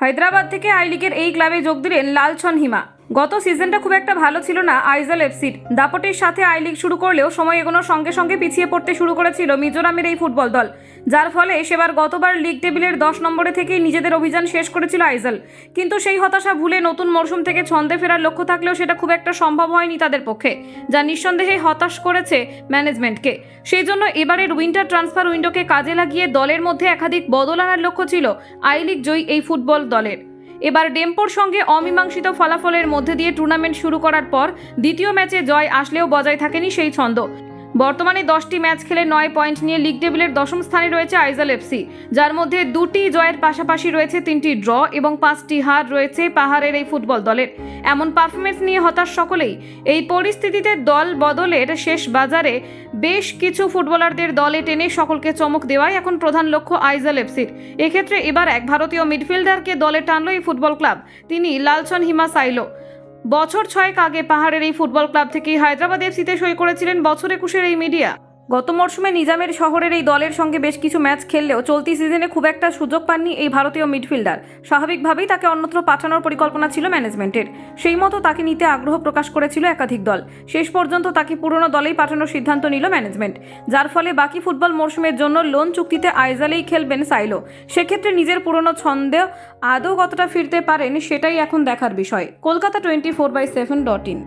হায়দ্রাবাদ থেকে আই লিগের এই ক্লাবে যোগ দিলেন লালছন হিমা। গত সিজনটা খুব একটা ভালো ছিল না আইজল এফসির দাপটের সাথে আই লিগ শুরু করলেও সময় এগোনোর সঙ্গে সঙ্গে পিছিয়ে পড়তে শুরু করেছিল মিজোরামের এই ফুটবল দল। যার ফলে সেবার গতবার লিগ টেবিলের দশ নম্বরে থেকেই নিজেদের অভিযান শেষ করেছিল আইজল। কিন্তু সেই হতাশা ভুলে নতুন মরশুম থেকে ছন্দে ফেরার লক্ষ্য থাকলেও সেটা খুব একটা সম্ভব হয়নি তাদের পক্ষে, যা নিঃসন্দেহে হতাশ করেছে ম্যানেজমেন্টকে। সেই জন্য এবারের উইন্টার ট্রান্সফার উইন্ডোকে কাজে লাগিয়ে দলের মধ্যে একাধিক বদল আনার লক্ষ্য ছিল আই লিগ জয়ী এই ফুটবল দলের। এবার ডেম্পোর সঙ্গে অমীমাংসিত ফলাফলের মধ্যে দিয়ে টুর্নামেন্ট শুরু করার পর দ্বিতীয় ম্যাচে জয় আসলেও বজায় থাকেনি সেই ছন্দ। বর্তমানে দশটি ম্যাচ খেলে নয় পয়েন্ট নিয়ে লিগ টেবিলের দশম স্থানে রয়েছে আইজাল এফসি। যার মধ্যে দুটি জয়ের পাশাপাশি রয়েছে তিনটি ড্র এবং পাঁচটি হার রয়েছে পাহাড়ের এই ফুটবল দলের। এমন পারফরমেন্স নিয়ে হতাশ সকলেই। এই পরিস্থিতিতে দল বদলের শেষ বাজারে বেশ কিছু ফুটবলারদের দলে টেনে সকলকে চমক দেওয়াই এখন প্রধান লক্ষ্য আইজাল এফসির। এক্ষেত্রে এবার এক ভারতীয় মিডফিল্ডারকে দলে টানল এই ফুটবল ক্লাব। তিনি লালচন হিমা সাইলো। বছর ছয়েক আগে পাহাড়ের এই ফুটবল ক্লাব থেকেই হায়দ্রাবাদ এফসিতে সই করেছিলেন বছর একুশের এই মিডিয়া। গত মরশুমে নিজামের শহরের এই দলের সঙ্গে বেশ কিছু ম্যাচ খেললেও চলতি সিজনে খুব একটা সুযোগ পাননি এই ভারতীয় মিডফিল্ডার। স্বাভাবিকভাবেই তাকে অন্যত্র পাঠানোর পরিকল্পনা ছিল ম্যানেজমেন্টের। সেই মতো তাকে নিতে আগ্রহ প্রকাশ করেছিল একাধিক দল। শেষ পর্যন্ত তাকে পুরনো দলেই পাঠানোর সিদ্ধান্ত নিল ম্যানেজমেন্ট। যার ফলে বাকি ফুটবল মরশুমের জন্য লোন চুক্তিতে আইজালেই খেলবেন সাইলো। সেক্ষেত্রে নিজের পুরনো ছন্দে আদৌ কতটা ফিরতে পারেন সেটাই এখন দেখার বিষয়। Kolkata twenty four by seven dot in.